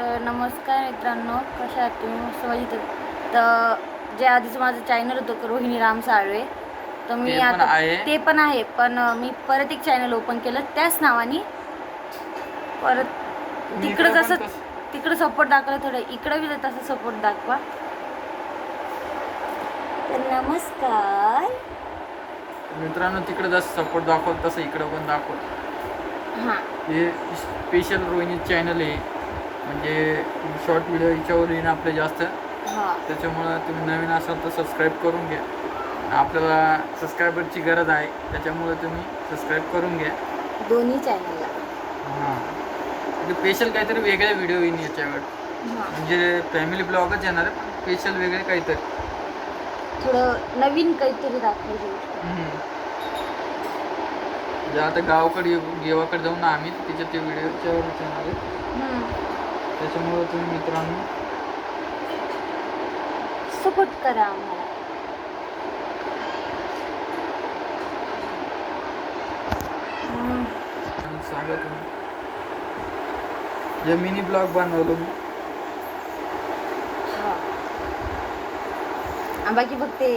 नमस्कार मित्रांनो कशा आहात तुम्ही? मस्त. तर जे आधीच माझं चॅनल होतं रोहिणी राम साळवे तर मी आता. ते पण आहे पण मी परत एक चॅनल ओपन केलं त्याच नावाने. परत तिकडं तस- तिकडं सपोर्ट दाखवलं थोडं इकडं बी तसं सपोर्ट दाखवा. तर नमस्कार. मित्रांनो तिकडे जसं सपोर्ट दाखवत तसं इकडं पण दाखवत हां. हे स्पेशल रोहिणी चॅनल आहे. म्हणजे शॉर्ट व्हिडिओ याच्यावर येईन आपले जास्त. हां. त्याच्यामुळं तुम्ही नवीन असाल तर सबस्क्राईब करून घ्या. आपल्याला सबस्क्रायबरची गरज आहे त्याच्यामुळं तुम्ही सबस्क्राईब करून घ्या. दोन्ही चॅनलला हां. स्पेशल काहीतरी वेगळे व्हिडिओ येईन याच्यावर. म्हणजे फॅमिली ब्लॉगच येणार आहे पण स्पेशल वेगळे काहीतरी. थोडं नवीन काहीतरी दाखवायचं. म्हणजे आता गावाकडे गावाकडे जाऊन आम्ही त्याच्यात ते व्हिडिओच्यावर येणार आहे. त्याच्यामुळं तुम्ही मित्रांनो सपोर्ट करा आम्हाला. सांगा तुम्ही जे मिनी ब्लॉग बनवलो मी हा. बाकी फक्त ते